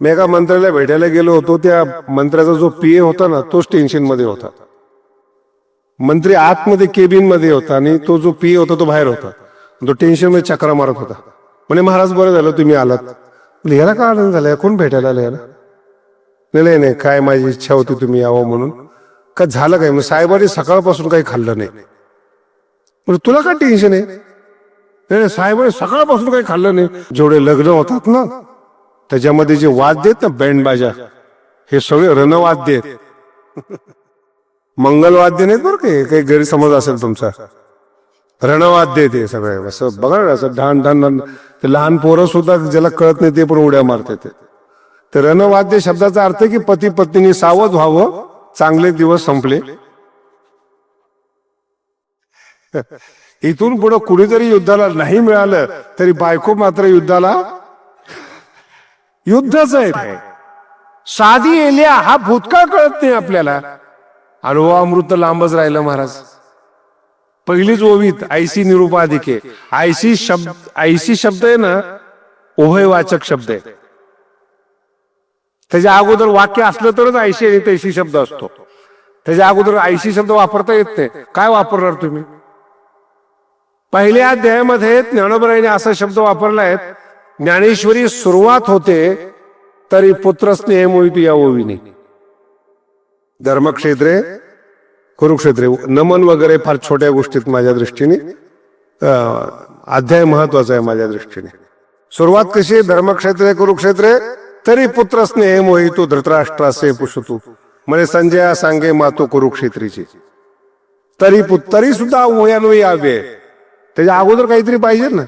मी एका मंत्र्याला भेटायला गेलो होतो त्या मंत्र्याचा जो पीए होता ना तोच टेन्शनमध्ये होता. मंत्री आतमध्ये केबिनमध्ये होता आणि तो जो पीए होता तो बाहेर होता. तो टेन्शनमध्ये चक्रा मारत होता. म्हणे महाराज बरं झालं तुम्ही आलात. लिहायला का आनंद झाला कोण भेटायला आलं याला? नाही नाही नाही काय माझी इच्छा होती तुम्ही यावं म्हणून. का झालं काय? मग साहेबांनी सकाळपासून काही खाल्लं नाही. म्हणजे तुला काय टेन्शन आहे? नाही नाही, साहेबांनी सकाळपासून काही खाल्लं नाही. जेवढे लग्न होतात ना त्याच्यामध्ये जे वाद्य आहेत ना बँड बाजा हे सगळे रणवाद्य आहेत मंगलवाद्य नाहीत बरं काही काही गैरसमज असेल तुमचा. रणवाद्य आहे ते सगळे. असं बघा असं ढान ढान ते लहान पोरं सुद्धा ज्याला कळत नाही ते पण उड्या मारते ते. तर रणवाद्य शब्दाचा अर्थ की पती पत्नीने सावध व्हावं चांगले दिवस संपले. इथून पुढे कुणीतरी युद्धाला नाही मिळालं तरी बायको मात्र युद्धाला युद्धच आहे ते. साधी एलिया हा भूतकाळ कळत नाही आपल्याला. आणि अमृत लांबच राहिलं महाराज. पहिलीच ओवीत आयसी निरुपाधिके. आयसी शब्द आयसी शब्द आहे ना ओहयवाचक शब्द आहे. त्याच्या अगोदर वाक्य असलं तरच आयशी आणि तैशी शब्द असतो. त्याच्या अगोदर आयसी शब्द वापरता येत नाही. काय वापरणार तुम्ही? पहिल्या अध्यायामध्ये ज्ञानोबराईने असा शब्द वापरला आहे ज्ञानेश्वरी सुरुवात होते तरी पुत्र स्नेह मोहित या ओवीने. धर्मक्षेत्रे कुरुक्षेत्रे नमन वगैरे फार छोट्या गोष्टीत माझ्या दृष्टीने अध्याय महत्त्वाचा आहे माझ्या दृष्टीने. सुरुवात कशी आहे? धर्मक्षेत्रे कुरुक्षेत्रे तरी पुत्र स्नेह मोहितो धृतराष्ट्रासे पुषतू म्हणजे संजया सांगे मातो कुरुक्षेत्रीची. तरी पुत- तरी सुद्धा वयानुई यावे त्याच्या अगोदर काहीतरी पाहिजे ना?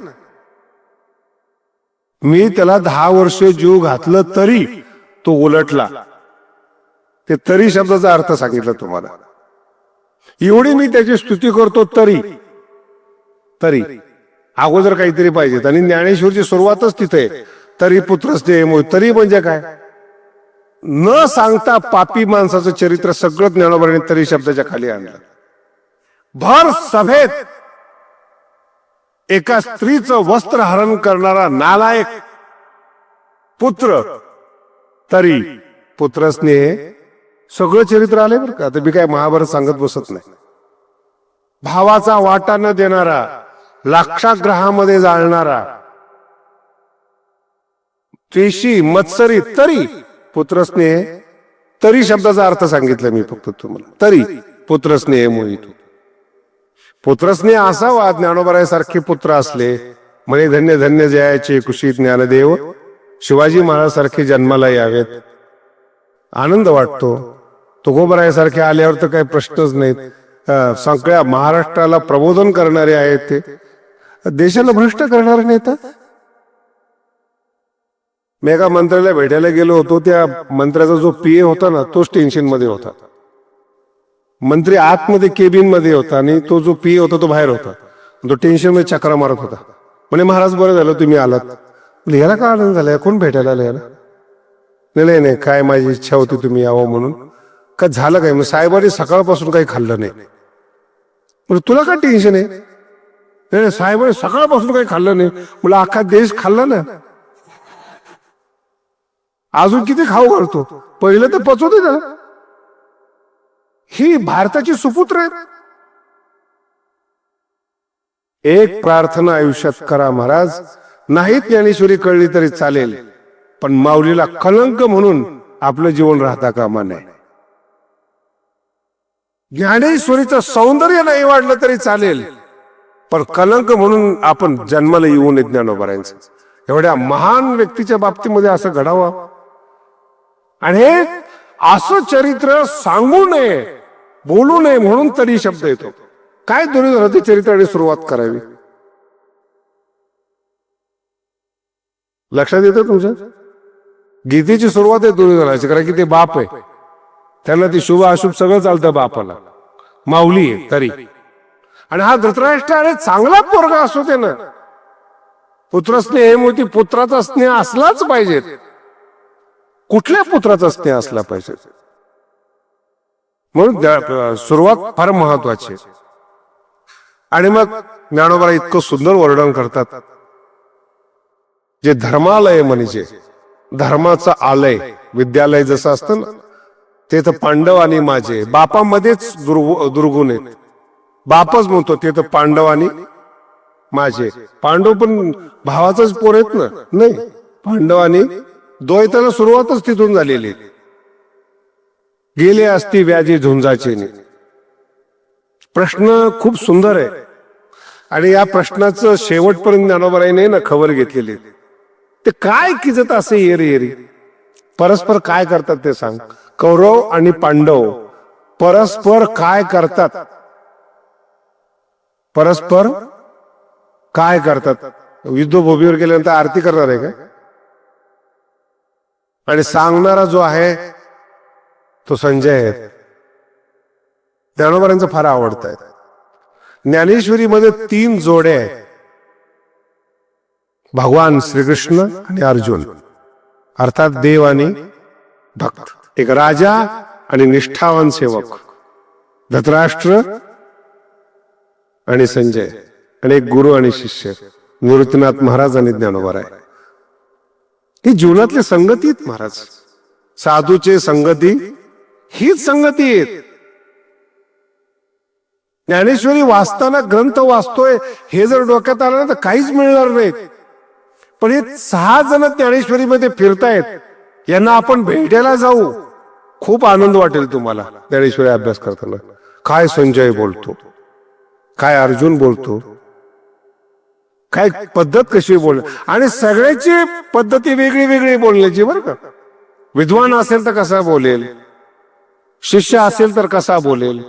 मी त्याला दहा वर्ष जीव घातलं तरी तो उलटला. ते तरी शब्दाचा अर्थ सांगितला तुम्हाला. एवढी मी त्याची स्तुती करतो तरी तरी अगोदर काहीतरी पाहिजेत. आणि ज्ञानेश्वरची सुरुवातच तिथे तरी पुत्र स्नेह तरी म्हणजे काय? न सांगता पापी माणसाचं चरित्र सगळं ज्ञानोबराने तरी शब्दाच्या खाली आणलं. भर सभेत एका स्त्रीचं वस्त्र हरण करणारा नालायक पुत्र. तरी पुत्रस्नेह सगळं चरित्र आले बरं का? तर मी काय महाभारत सांगत बसत नाही. भावाचा वाटा न देणारा लाक्षाग्रहामध्ये जाळणारा त्वेशी मत्सरी तरी पुत्रस्नेह तरी शब्दाचा अर्थ सांगितला मी फक्त तुम्हाला. तरी पुत्रस्नेह मोहित. पुत्रस्नेह असावा ज्ञानोबरायासारखे पुत्र असले म्हणे धन्य धन्य जयाचे कुशी ज्ञानदेव शिवाजी महाराज सारखे जन्माला यावेत. आनंद वाटतो. तुकोबरायासारखे आल्यावर तर काही प्रश्नच नाहीत. सगळ्या महाराष्ट्राला प्रबोधन करणारे आहेत ते. देशाला भ्रष्ट करणारे नेता मी एका मंत्र्याला भेटायला गेलो होतो त्या मंत्र्याचा जो पीए होता ना तोच टेन्शनमध्ये होता. मंत्री आतमध्ये केबिनमध्ये होता आणि तो जो पी होता तो बाहेर होता. तो टेन्शनमध्ये चक्रा मारत होता. म्हणे महाराज बरं झालं तुम्ही आलात. म्हणलं, याला का आनंद झाला कोण भेटायला आलं याला? नाही नाही नाही काय माझी इच्छा होती तुम्ही यावं म्हणून. का झालं काय? मग साहेबांनी सकाळपासून काही खाल्लं नाही. म्हणजे तुला काय टेन्शन आहे? नाही नाही, साहेबांनी सकाळपासून काही खाल्लं नाही. मला अख्खा देश खाल्ला ना. अजून किती खाऊ घालतो? पहिलं तर पचवते ना. ही भारताची सुपुत्र आहेत. एक प्रार्थना आयुष्यात करा महाराज. नाही ज्ञानेश्वरी कळली तरी चालेल. पण माऊलीला कलंक म्हणून आपलं जीवन राहता कामा नये. ज्ञानेश्वरीचं सौंदर्य नाही वाढलं तरी चालेल. पण कलंक म्हणून आपण जन्माला येऊ नये ज्ञानोबरायांचं. एवढ्या महान व्यक्तीच्या बाबतीमध्ये असं घडावं. आणि हे असं चरित्र सांगू नये. बोलू नये म्हणून तरी शब्द येतो. काय दुर्योधनाची चरित्राने सुरुवात करावी? लक्षात येतं तुमच्या गीतेची सुरुवात आहे दुर्योधनाची कारण की ते बाप आहे. त्यांना ती शुभ अशुभ सगळं चालतं बापाला. माऊली आहे तरी. आणि हा धृतराष्ट्र अरे चांगला पोरगा असू ते ना पुत्रस्नेह होती पुत्राचा स्नेह असलाच पाहिजे कुठल्या पुत्राचा स्नेह असला पाहिजे म्हणून सुरुवात फार महत्वाची आणि मग ज्ञानोबा इतकं सुंदर वर्णन करतात. जे धर्मालय म्हणजे धर्माचं आलय विद्यालय जसं असतं ना ते तर पांडव आणि माझे बापामध्येच दुर्गु- दुर्गुण आहेत. बापच म्हणतो ते तर पांडव आणि माझे. पांडव पण भावाचाच पोर आहेत ना? नाही. पांडव आणि द्वैताला सुरुवातच तिथून झालेली आहे. गेले असती व्याजी झुंजाचे प्रश्न खूप सुंदर आहे. आणि या प्रश्नाचं शेवटपर्यंत ज्ञानोबराईने ना खबर घेतलेली ते काय किजत असे येरी येरी? परस्पर काय करतात ते सांग. कौरव आणि पांडव परस्पर काय करतात? परस्पर काय करतात? युद्धभूमीवर गेल्यानंतर आरती करणार आहे का? आणि सांगणारा जो आहे तो संजय आहे ज्ञानोबारांचं फार आवडत आहे. ज्ञानेश्वरीमध्ये तीन जोडे आहेत. भगवान श्रीकृष्ण आणि अर्जुन. अर्थात देव आणि भक्त. एक राजा आणि निष्ठावान सेवक. धतराष्ट्र आणि संजय. आणि एक गुरु आणि शिष्य. निवृत्तीनाथ महाराज आणि ज्ञानोबर आहे ही जीवनातली संगती महाराज. साधूचे संगती हीच संगती आहेत. ज्ञानेश्वरी वाचताना ग्रंथ वाचतोय हे जर डोक्यात आलं ना तर काहीच मिळणार नाही पण हे सहा जण ज्ञानेश्वरीमध्ये फिरतायत यांना आपण भेटायला जाऊ. खूप आनंद वाटेल तुम्हाला ज्ञानेश्वरी अभ्यास करताना. काय संजय बोलतो? काय अर्जुन बोलतो? काय पद्धत कशी बोल? आणि सगळ्याची पद्धती वेगळी वेगळी बोलण्याची बरं का. विद्वान असेल तर कसा बोलेल? शिष्य असेल तर कसा बोलेल?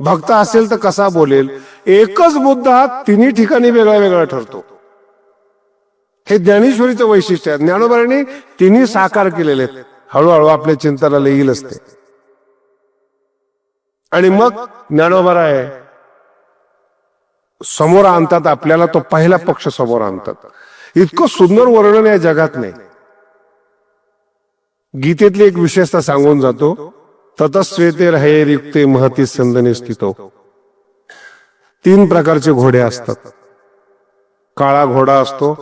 भक्त असेल तर कसा बोलेल? एकच मुद्दा तिन्ही ठिकाणी वेगळा वेगळा ठरतो. हे ज्ञानेश्वरीचं वैशिष्ट्य आहे. ज्ञानोबारांनी तिन्ही साकार केलेले आहेत. हळूहळू आपल्या चिंतनाला येईलच ते आणि मग ज्ञानोबारा आहे. समोर आणतात आपल्याला तो पहिला पक्ष समोर आणतात. इतकं सुंदर वर्णन या जगात नाही. गीतेतली एक विशेषता सांगून जातो. ततस्वेते रहे रिक्ते महती संदने स्थितो। तीन प्रकारचे घोडे असतात। काळा घोडा असतो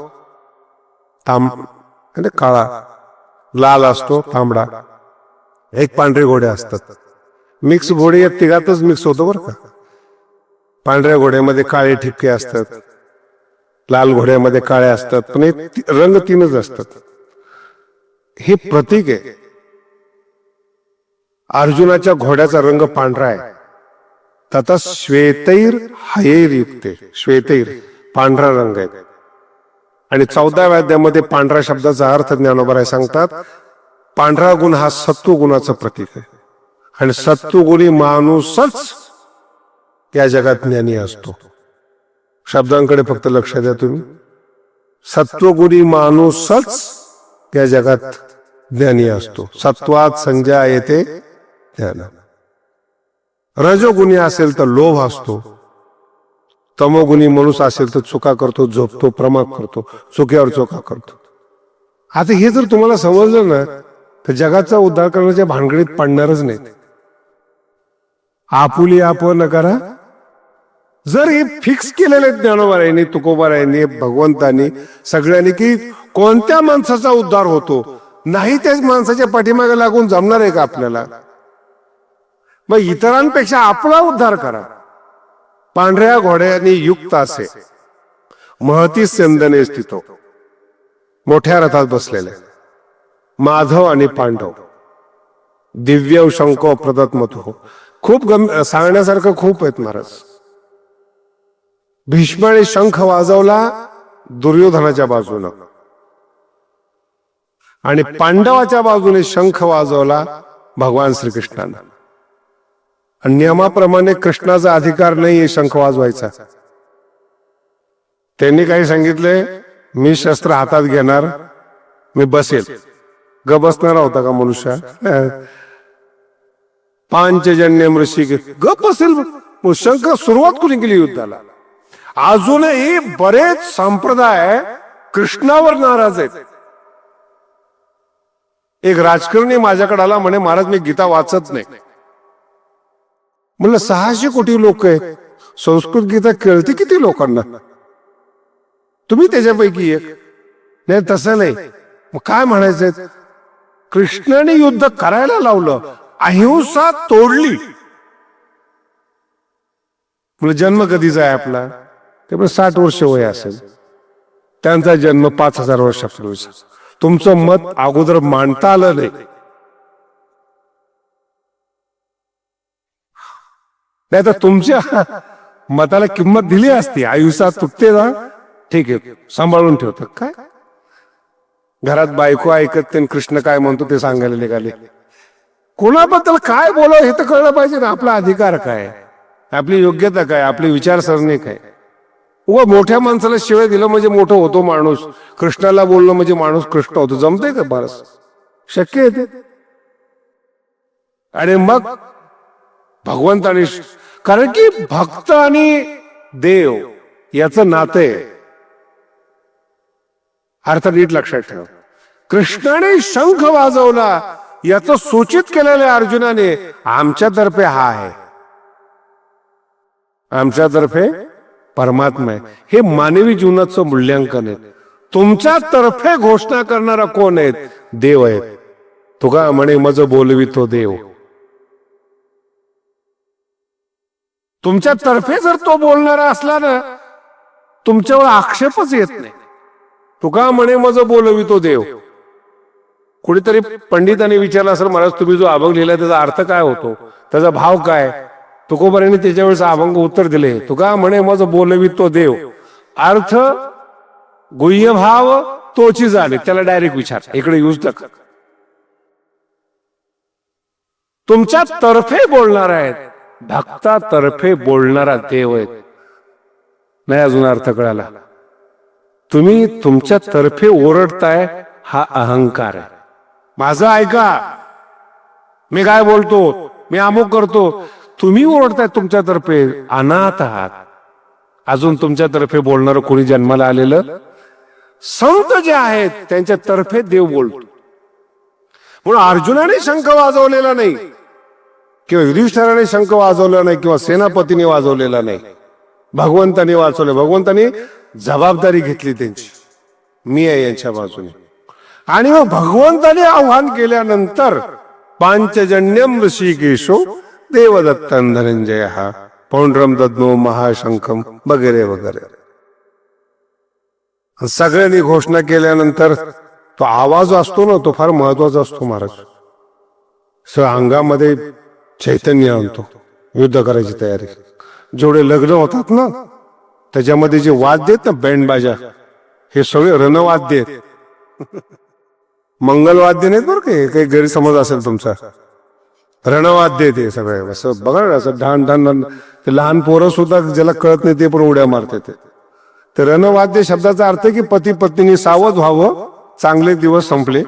तांब म्हणजे काळा लाल असतो तांबडा। एक पांढरे घोडे असतात। मिक्स घोडे या तिघातच मिक्स होतो बरं का। पांढऱ्या घोड्यामध्ये काळे ठिपके असतात लाल घोड्यामध्ये काळे असतात पण हे रंग तीनच असतात। हे प्रतीक आहे। अर्जुनाच्या घोड्याचा रंग पांढरा आहे. तथा श्वेतैर हयैर युक्ते श्वेतैर पांढरा रंग आहे. आणि चौदाव्या अध्यामध्ये पांढऱ्या शब्दाचा अर्थ ज्ञानोबराय सांगतात पांढरा गुण हा सत्व गुणाचं प्रतीक आहे. आणि सत्वगुणी माणूसच या जगात ज्ञानी असतो. शब्दांकडे फक्त लक्ष द्या तुम्ही. सत्वगुणी माणूसच या जगात ज्ञानी असतो. सत्वात संज्ञा येते ज्ञान रजोगुणी असेल तर लोभ असतो. तमोगुणी माणूस असेल तर चुका करतो झोपतो प्रमाग करतो चुक्यावर चुका करतो. आता हे जर तुम्हाला समजलं ना तर जगाचा उद्धार करण्याच्या भानगडीत पडणारच नाही आपुली आप न करा. जर हे फिक्स केलेले ज्ञानोबारायांनी तुकोबारायांनी भगवंतांनी सगळ्यांनी की कोणत्या माणसाचा उद्धार होतो? नाही त्याच माणसाच्या पाठीमागे लागून जमणार आहे का आपल्याला? मग इतरांपेक्षा आपला उद्धार करा. पांढऱ्या घोड्याने युक्त असे. महती संदने स्थितो. मोठ्या रथात बसलेले. माधव आणि पांडव. दिव्य शंको प्रदत्मत. हो खूप गम सांगण्यासारखं खूप आहेत महाराज. भीष्माने शंख वाजवला दुर्योधनाच्या बाजूनं. आणि पांडवाच्या बाजूने शंख वाजवला भगवान श्रीकृष्णानं. नियमाप्रमाणे कृष्णाचा अधिकार नाही शंख वाजवायचा. त्यांनी काही सांगितले मी शस्त्र हातात घेणार मी बसेल. ग बसणार होता का मनुष्य? पांचजन्य ऋषी ग बसेल शंख सुरुवात कोणी केली युद्धाला? अजूनही बरेच संप्रदाय कृष्णावर नाराज आहेत. एक राजकारणी माझ्याकडे आला म्हणे महाराज मी गीता वाचत नाही म्हणलं सहाशे कोटी लोक आहेत. संस्कृत गीता कळते किती लोकांना? तुम्ही त्याच्यापैकी एक. नाही तसं नाही. मग काय म्हणायचंय? कृष्णाने युद्ध करायला लावलं अहिंसा तोडली. म्हणजे जन्म कधीचा आहे आपला? ते पण साठ वर्ष वय असेल. त्यांचा जन्म पाच हजार वर्षापूर्वीचा. तुमचं मत अगोदर मांडता आलं नाही. नाही तर तुमच्या मताला किंमत दिली असती. आयुष्यात तुटते ना? ठीक आहे. सांभाळून ठेवतात काय? घरात बायको ऐकत ते कृष्ण काय म्हणतो ते सांगायला निघाले. कोणाबद्दल काय बोलावं हे तर कळलं पाहिजे ना. आपला अधिकार काय? आपली योग्यता काय? आपली विचारसरणी काय? व मोठ्या माणसाला शिवाय दिलं म्हणजे मोठं होतो माणूस. कृष्णाला बोललं म्हणजे माणूस कृष्ण होतो. जमतंय का? बरस शक्य आहे ते? आणि मग भगवंताने कारण की भक्त आणि देव याचं नातं आहे. अर्थ नीट लक्षात ठेव. कृष्णाने शंख वाजवला याचं सूचित केलेले अर्जुनाने आमच्यातर्फे हा आहे. आमच्यातर्फे परमात्मा आहे. हे मानवी जीवनाचं मूल्यांकन आहे. तुमच्या तर्फे घोषणा करणारा कोण आहेत? देव आहेत. तुका म्हणे मज बोलवितो देव. तुमच्या तर्फे जर तो बोलणारा असला ना तुमच्यावर आक्षेपच येत नाही. तुका म्हणे मज बोलवितो देव. कुणीतरी पंडितांनी विचारलं असेल महाराज तुम्ही जो अभंग लिहिला त्याचा अर्थ काय होतो? त्याचा भाव काय? तुकोबऱ्याने त्याच्या वेळेस अभंग उत्तर दिले. तुका म्हणे मज बोलवितो देव. अर्थ गुह्य भाव तोची झाले. त्याला डायरेक्ट विचार. इकडे यूज नका. तुमच्या तर्फे बोलणार आहेत. भक्तातर्फे बोलणारा देव आहे नाही अजून अर्थ कळाला? तुम्ही तुमच्या तर्फे ओरडताय हा अहंकार आहे. माझं ऐका. मी काय बोलतो? मी अमुक करतो. तुम्ही ओरडताय तुमच्यातर्फे अनाथ आहात. अजून तुमच्यातर्फे बोलणार कोणी जन्माला आलेलं? संत जे आहेत त्यांच्या तर्फे देव बोलतो. म्हणून अर्जुनाने शंख वाजवलेला नाही. किंवा युधिष्ठराने शंख वाजवला नाही किंवा सेनापतीने वाजवलेला नाही. भगवंताने वाचवले. भगवंताने जबाबदारी घेतली त्यांची. मी आहे यांच्या बाजूने. आणि मग भगवंताने आव्हान केल्यानंतर पांचजन्यम ऋषिकेशो देवदत्तन धनंजय हा पौंड्रम दद्नो महाशंखम वगैरे. वगैरे सगळ्यांनी घोषणा केल्यानंतर तो आवाज असतो ना तो फार महत्त्वाचा असतो महाराज. स अंगामध्ये चैतन्य आणतो युद्ध करायची तयारी. जेवढे लग्न होतात ना त्याच्यामध्ये जे वाद्य आहेत ना बँड बाजा हे सगळे रणवाद्य आहेत मंगलवाद्य नाहीत बरं काही काही गैरसमज असेल तुमचा. रणवाद्य ते सगळे. असं बघा ना असं ढान ढान ते लहान पोरं सुद्धा ज्याला कळत नाही ते पण उड्या मारते ते. तर रणवाद्य शब्दाचा अर्थ आहे की पती पत्नीने सावध व्हावं चांगले दिवस संपले.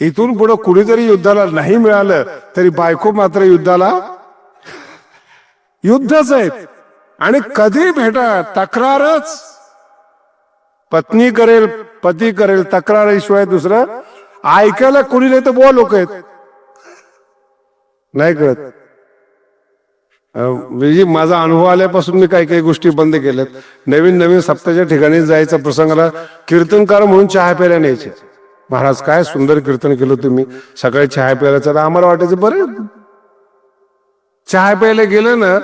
इथून पुढे कुणी जरी युद्धाला नाही मिळालं तरी बायको मात्र युद्धाला युद्धच आहेत. आणि कधी भेटा तक्रारच. पत्नी करेल पती करेल तक्रारीशिवाय दुसरं ऐकायला कुणी नाही तर बोल लोक आहेत. नाही कळत. म्हणजे माझा अनुभव आल्यापासून मी काही काही गोष्टी बंद केल्यात. नवीन नवीन सप्ताच्या ठिकाणी जायचा प्रसंगाला कीर्तनकार म्हणून चहा प्यायला न्यायचे. महाराज काय सुंदर कीर्तन केलं तुम्ही. सकाळी चहा प्यायला चला. आम्हाला वाटायचं बरं चहा प्यायला गेलं ना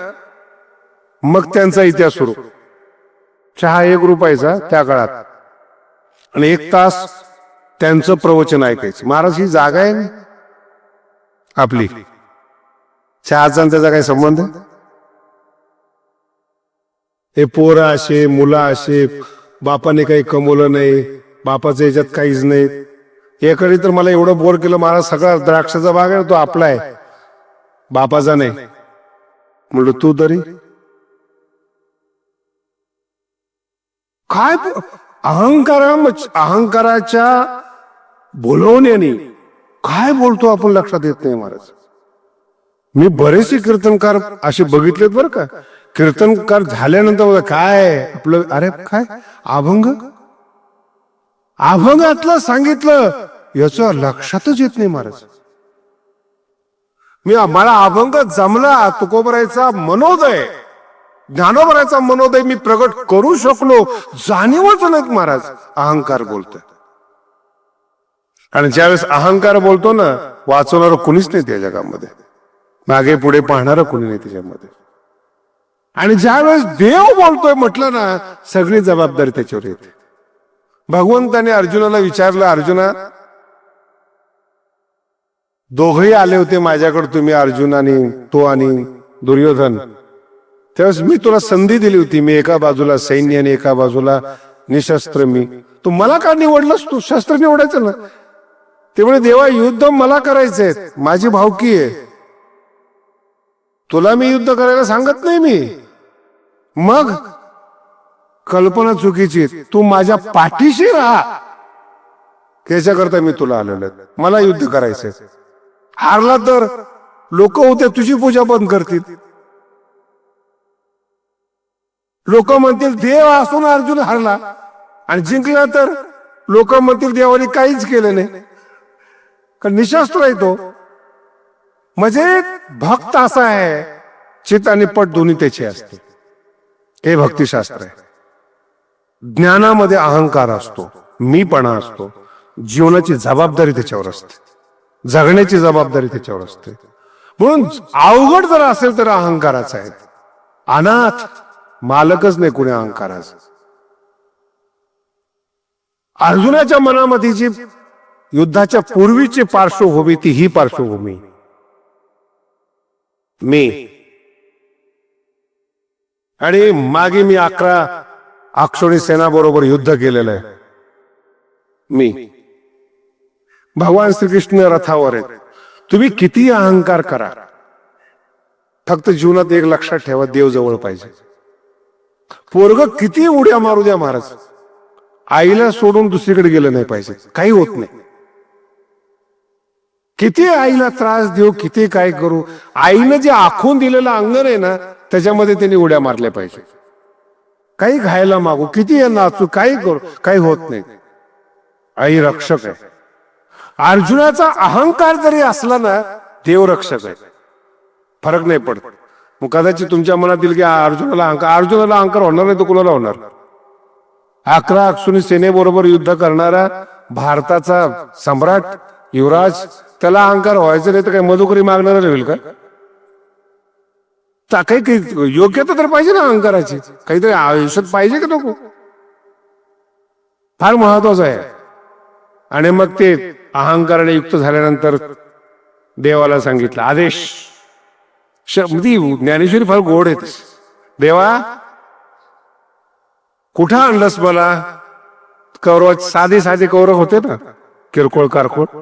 मग त्यांचा इतिहास सुरू. चहा एक रुपयाचा त्या काळात. आणि एक तास त्यांचं प्रवचन ऐकायचं. महाराज ही जागा आहे ना आपली? चहाचा आणि त्याचा काही संबंध? हे पोरं असे मुलं असे बापाने काही कमवलं नाही बापाचं याच्यात काहीच नाही. एकडे तर मला एवढं बोर केलं महाराज सगळा द्राक्षाचा भाग आहे तो आपला आहे. बापाचा नाही. म्हणलं तू तरी? काय अहंकारा अहंकाराच्या बोलवण्याने काय बोलतो आपण लक्षात येत नाही महाराज. मी बरेचसे कीर्तनकार असे बघितलेत बरं का. कीर्तनकार झाल्यानंतर काय आपलं अरे काय? अभंग? अभंगातलं सांगितलं याचं लक्षातच येत नाही महाराज. मी मला अभंग जमला तुकोबरायचा मनोदय. ज्ञानोबरायचा मनोदय मी प्रगट करू शकलो जाणीवच नाहीत महाराज अहंकार बोलतोय. आणि ज्यावेळेस अहंकार बोलतो ना वाचवणार कुणीच नाही त्या जगामध्ये. मागे पुढे पाहणार कुणी नाही त्याच्यामध्ये. आणि ज्यावेळेस देव बोलतोय म्हटलं ना सगळी जबाबदारी त्याच्यावर येते. भगवंताने अर्जुनाला विचारलं अर्जुना दोघही आले होते माझ्याकडे तुम्ही अर्जुन आणि तो आणि दुर्योधन. त्यावेळेस मी तुला संधी दिली होती मी एका बाजूला सैन्य आणि एका बाजूला निशस्त्र मी. तू मला का निवडलंस? तू शस्त्र निवडायचं ना. त्यामुळे देवा युद्ध मला करायचंय माझी भावकी आहे. तुला मी युद्ध करायला सांगत नाही मी. मग कल्पना चुकीची. तू माझ्या पाठीशी राहा. त्याच्याकरता मी तुला आलेलो मला युद्ध करायचंय. हारला तर लोक होते तुझी पूजा बंद करतील. लोक म्हणतील देव असून अर्जुन हरला. आणि जिंकला तर लोक म्हणतील देवाने काहीच केलं नाही. कारण निशस्त्र आहे तो. म्हणजे भक्त असा आहे चित आणि पट दोन्ही त्याचे असते. हे भक्तिशास्त्र आहे. ज्ञानामध्ये अहंकार असतो मीपणा असतो जीवनाची जबाबदारी त्याच्यावर असते जगण्याची जबाबदारी त्याच्यावर असते. म्हणून अवघड जर असेल तर अहंकाराचा आहे. अनाथ मालकच नाही कुणी अहंकाराचा. अर्जुनाच्या मनामध्ये जी युद्धाच्या पूर्वीची पार्श्वभूमी ती ही पार्श्वभूमी. मी. आणि मागे मी अकरा अक्षोणी सेना बरोबर युद्ध केलेलं आहे. मी. भगवान श्रीकृष्ण रथावर आहेत. तुम्ही किती अहंकार करा. फक्त जीवनात एक लक्षात ठेवा देव जवळ पाहिजे. पोरग किती उड्या मारू द्या महाराज. आईला सोडून दुसरीकडे गेलं नाही पाहिजे. काही होत नाही. किती आईला त्रास देऊ किती काय करू. आईनं जे आखून दिलेलं अंगण आहे ना त्याच्यामध्ये त्यांनी उड्या मारल्या पाहिजे. काही खायला मागू किती नाचू काही करू काही होत नाही. आई रक्षक आहे. अर्जुनाचा अहंकार जरी असला ना देव रक्षक आहे. फरक नाही पडत. मग कदाचित तुमच्या मनात येईल की अर्जुनाला अहंकार अर्जुनाला अहंकार होणार नाही तो कुणाला होणार? अकरा अक्षुनी सेनेबरोबर युद्ध करणारा भारताचा सम्राट युवराज त्याला अहंकार व्हायचं नाही तर काही मधुकरी मागणार होईल का? काही काही योग्यता तर पाहिजे ना अहंकाराची काहीतरी आयुष्यात पाहिजे का नको? फार महत्वाचं आहे. आणि मग ते अहंकाराने युक्त झाल्यानंतर देवाला सांगितलं आदेश. श- ती ज्ञानेश्वरी फार गोड आहेत. देवा कुठं आणलंस मला? कौरव साधे साधे कौरव होते ना किरकोळ कारकोळ.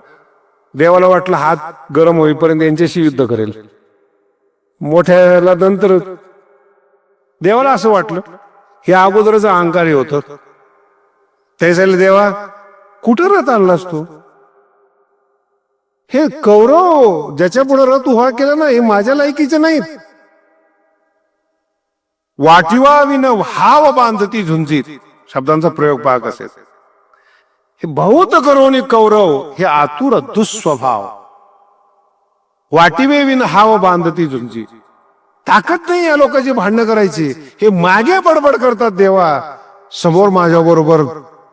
देवाला वाटलं हात गरम होईपर्यंत यांच्याशी युद्ध करेल. मोठ्याला नंतर देवाला असं वाटलं हे अगोदरच अहंकार होत. त्यासाठी देवा कुठं रथ आणलास तू हे कौरव ज्याच्या पुढे रथ उभा केला ना हे माझ्या लायकीचे नाहीत. वाटिवा विन हाव बांधती झुंजीत. शब्दांचा प्रयोग पहा असेल हे बहुत करोनी कौरव हे आतुर दुस्वभाव. वाटिवे विन हाव बांधती झुंजी ताकद नाही या लोकांची भांडणं करायची. हे मागे बडबड करतात देवा. समोर माझ्या बरोबर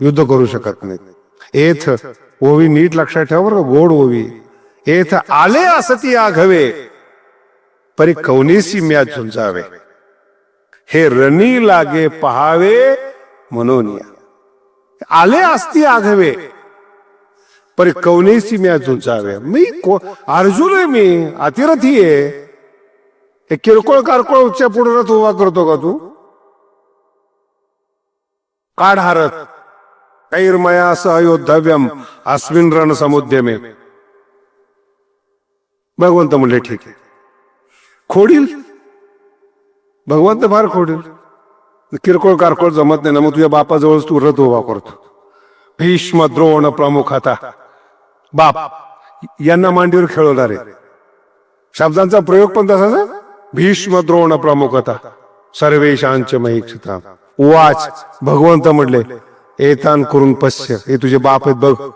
युद्ध करू शकत नाहीत. एथ ओवी नीट लक्षात ठेवा बरं गोड ओवी. एथ आले असती आघवे. परी कौनेसी म्या झुंजावे. हे रणी लागे पहावे म्हणून या आले असती आघवे. पर मी अजून झुंजावे मी को- अर्जुन आहे मी अतिरथी आहे हे किरकोळ कारकोळच्या पुढे रथ उभा करतो का तू? काढ हारत कैर्मया सहयोद्धव्यम अस्मिन रण समुद्यमे. भगवंत म्हणले ठीक आहे. खोडील? भगवंत फार खोडील. किरकोळ कारकोळ जमत नाही ना मग तुझ्या बापाजवळ तू रथ उभा करतो. भीष्म द्रोण प्रमुख आता. बाप यांना मांडीवर खेळवणारे. शब्दांचा प्रयोग पण तसाच भीष्म द्रोण प्रमुख आता सर्वेशांच महिक्षता. वाच. भगवंत म्हणले एतान करून पश्य. हे तुझे बाप आहेत बघ.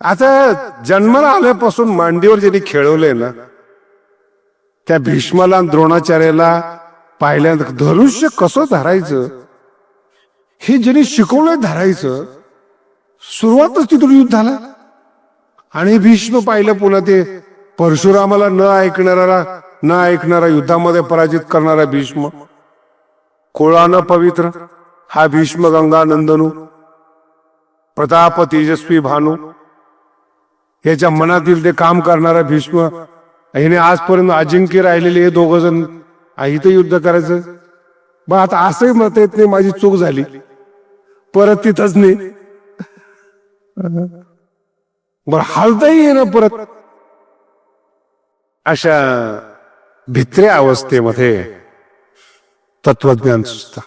आता जन्माला आल्यापासून मांडीवर ज्यांनी खेळवलंय ना त्या भीष्माला द्रोणाचार्याला पाहिल्यानंतर धनुष्य कसं धरायचं? हे ज्यांनी शिकवलं धरायचं सुरुवातच तिथून युद्ध झाला. आणि भीष्म पाहिलं पुन्हा ते परशुरामाला न ऐकणारा न ऐकणारा युद्धामध्ये पराजित करणारा भीष्म. कोळानं पवित्र हा भीष्म गंगा नंदनू प्रताप तेजस्वी भानू याच्या मनातील ते काम करणारा भीष्म हिने आजपर्यंत अजिंक्य राहिलेले हे दोघ जण इथं युद्ध करायचं. बा आता असंही मत येत नाही माझी चूक झाली. परत तिथंच नाही. बर हालताही ये ना परत? अशा भित्र्या अवस्थेमध्ये तत्वज्ञान सुचता.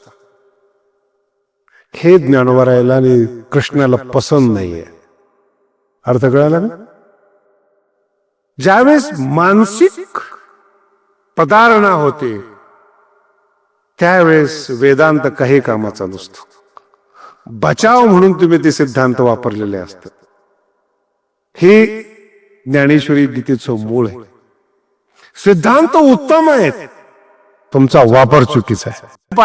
हे ज्ञानवरायला आणि कृष्णाला पसंत नाहीये. अर्थ कळाला ना? ज्यावेळेस मानसिक पदारणा होते त्यावेळेस वेदांत काही कामाचा नसतो. बचाव म्हणून तुम्ही ते सिद्धांत वापरलेले असतात. हे ज्ञानेश्वरी गीतेचं मूळ आहे. सिद्धांत उत्तम आहेत. तुमचा वापर चुकीचा आहे.